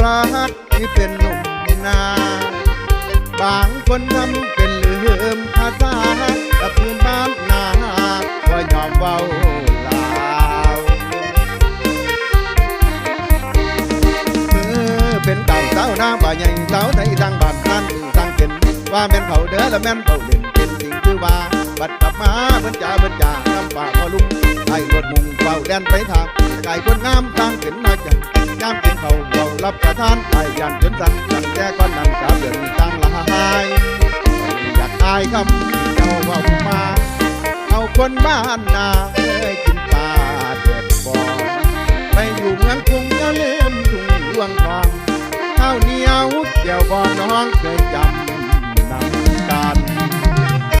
รักที่เป็นหนุ่มนา บางคนทำเป็นลืมภาษากับพื้นบ้านนาว่ายอมเว้าลาวเออเป็นเต่าเต้าหน้าบ่าใหญ่เต้าในทางบ้านท่านตั้งเป็นว่าแม่นเขาเด้อและแม่นเขาเล่นเป็นสิ่งคือว่าบัดกลับมาเพิ่นจ่าเพิ่นจ่าน้ำป่าพอลุงไอ้รถมุงเฝ้าแดนไปทางไก่คนงามตั้งเป็นมาจังยามเป็น รับประทานไอ้ยันจนสันจันแก่ก้อนนั้นกาเดือนตั้งละหายอยากอายคำเจ้าว่ามา เอาคนบ้านนาเอ้ยกินปลาเด็กบอไปอยู่เมืองกรุงก็ลืมทุ่งดวงทองข้าวเหนียวเกี่ยวบองน้องเคยจำ